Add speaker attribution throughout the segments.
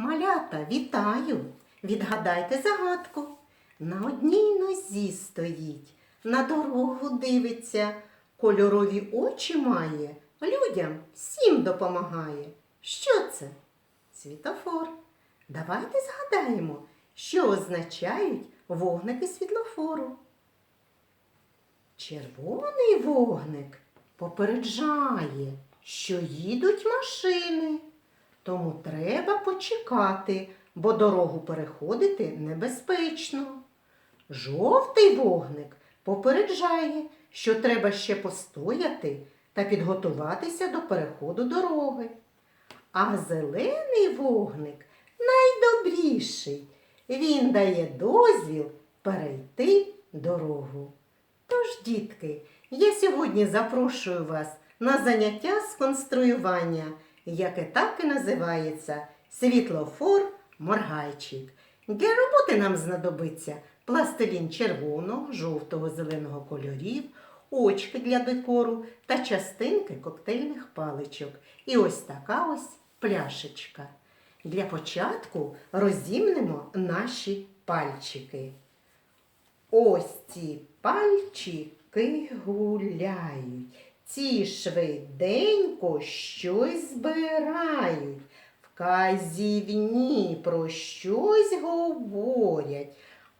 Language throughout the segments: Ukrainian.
Speaker 1: Малята, вітаю! Відгадайте загадку. На одній нозі стоїть, на дорогу дивиться, кольорові очі має, людям всім допомагає. Що це? Світофор. Давайте згадаємо, що означають вогники світлофору. Червоний вогник попереджає, що їдуть машини. Тому треба почекати, бо дорогу переходити небезпечно. Жовтий вогник попереджає, що треба ще постояти та підготуватися до переходу дороги. А зелений вогник найдобріший. Він дає дозвіл перейти дорогу. Тож, дітки, я сьогодні запрошую вас на заняття з конструювання, яке так і називається світлофор моргайчик. Для роботи нам знадобиться пластилін червоного, жовтого, зеленого кольорів, очки для декору та частинки коктейльних паличок. І ось така ось пляшечка. Для початку розімнемо наші пальчики. Ось ці пальчики гуляють, ці швиденько щось збирають, вказівні про щось говорять,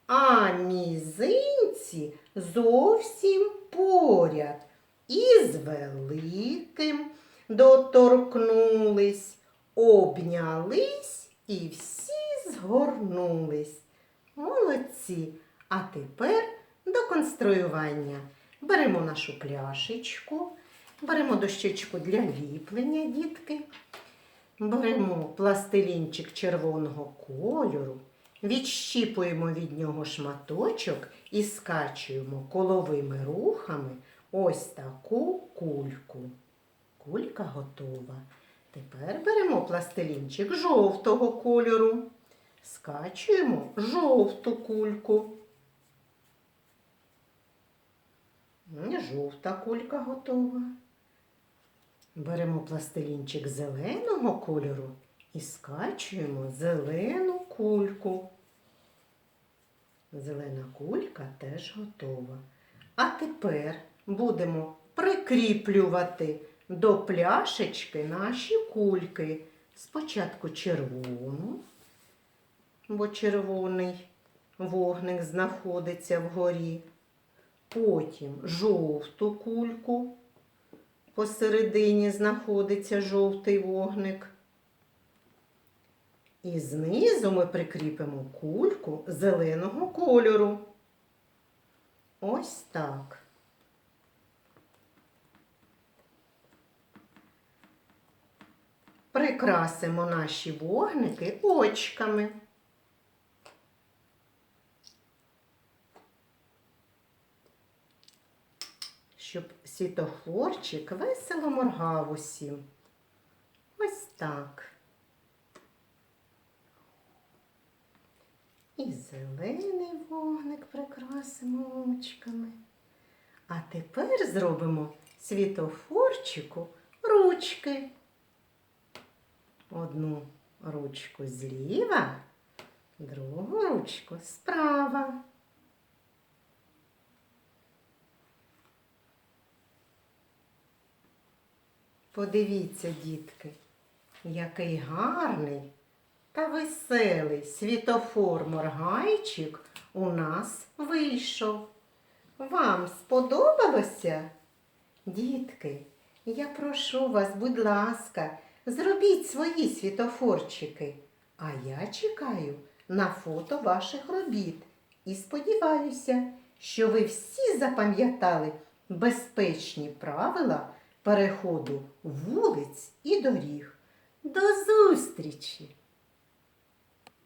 Speaker 1: а мізинці зовсім поряд. І з великим доторкнулись, обнялись і всі згорнулись. Молодці! А тепер до конструювання. Беремо нашу пляшечку, беремо дощечку для ліплення, дітки. Беремо пластилінчик червоного кольору, відщіпуємо від нього шматочок і скачуємо коловими рухами ось таку кульку. Кулька готова. Тепер беремо пластилінчик жовтого кольору, скачуємо жовту кульку. Жовта кулька готова. Беремо пластилінчик зеленого кольору і скачуємо зелену кульку. Зелена кулька теж готова. А тепер будемо прикріплювати до пляшечки наші кульки. Спочатку червону, бо червоний вогник знаходиться вгорі. Потім жовту кульку. Посередині знаходиться жовтий вогник. І знизу ми прикріпимо кульку зеленого кольору. Ось так. Прикрасимо наші вогники очками. Щоб світофорчик весело моргав усім. Ось так. І зелений вогник прикрасимо очками. А тепер зробимо світофорчику ручки. Одну ручку зліва, другу ручку справа. Подивіться, дітки, який гарний та веселий світофор моргайчик у нас вийшов. Вам сподобалося? Дітки, я прошу вас, будь ласка, зробіть свої світофорчики, а я чекаю на фото ваших робіт і сподіваюся, що ви всі запам'ятали безпечні правила переходу вулиць і доріг. До зустрічі!